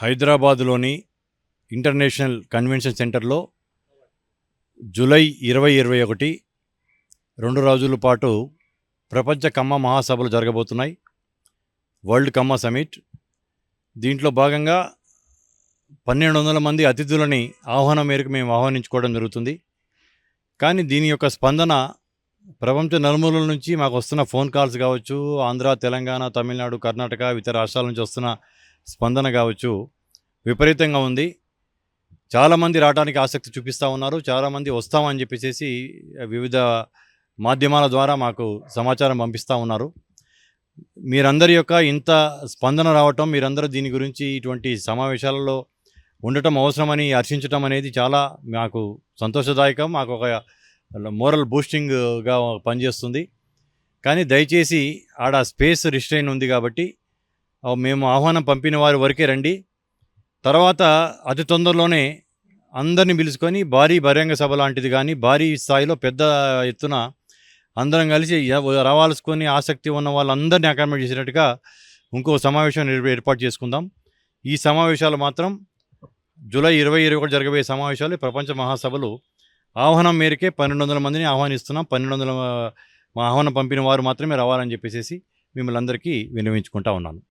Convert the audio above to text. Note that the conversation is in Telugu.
హైదరాబాదులోని ఇంటర్నేషనల్ కన్వెన్షన్ సెంటర్లో జూలై ఇరవై ఇరవై ఒకటి రెండు రోజుల పాటు ప్రపంచ కమ్మ మహాసభలు జరగబోతున్నాయి. వరల్డ్ కమ్మ సమిట్ దీంట్లో భాగంగా పన్నెండు వందల మంది అతిథులని ఆహ్వానం మేరకు మేము ఆహ్వానించుకోవడం జరుగుతుంది. కానీ దీని యొక్క స్పందన ప్రపంచ నలుమూలల నుంచి మాకు వస్తున్న ఫోన్ కాల్స్ కావచ్చు ఆంధ్ర తెలంగాణ తమిళనాడు కర్ణాటక ఇతర రాష్ట్రాల నుంచి వస్తున్న స్పందన కావచ్చు. విపరీతంగా ఉంది. చాలామంది రావడానికి ఆసక్తి చూపిస్తూ ఉన్నారు. చాలామంది వస్తామని చెప్పేసి వివిధ మాధ్యమాల ద్వారా మాకు సమాచారం పంపిస్తూ ఉన్నారు. మీరందరి యొక్క ఇంత స్పందన రావటం మీరందరూ దీని గురించి ఇటువంటి సమావేశాలలో ఉండటం అవసరమని హర్షించటం అనేది చాలా మాకు సంతోషదాయకం. మాకు ఒక మోరల్ బూస్టింగ్గా పనిచేస్తుంది. కానీ దయచేసి ఆడ స్పేస్ రిస్ట్రైన్ ఉంది కాబట్టి మేము ఆహ్వానం పంపిన వారి వరకే రండి. తర్వాత అతి తొందరలోనే అందరిని పిలుచుకొని భారీ బహిరంగ సభ లాంటిది కానీ భారీ స్థాయిలో పెద్ద ఎత్తున అందరం కలిసి రావాల్సుకొని ఆసక్తి ఉన్న వాళ్ళందరినీ అకామిడేట్ చేసినట్టుగా ఇంకో సమావేశం ఏర్పాటు చేసుకుందాం. ఈ సమావేశాలు మాత్రం జూలై ఇరవై ఇరవై ఒకటి జరగబోయే సమావేశాలు ప్రపంచ మహాసభలు ఆహ్వానం మేరకే పన్నెండు వందల మందిని ఆహ్వానిస్తున్నాం. పన్నెండు వందల ఆహ్వానం పంపిన వారు మాత్రమే రావాలని చెప్పేసి మిమ్మల్ని అందరికీ వినియోగించుకుంటా ఉన్నాను.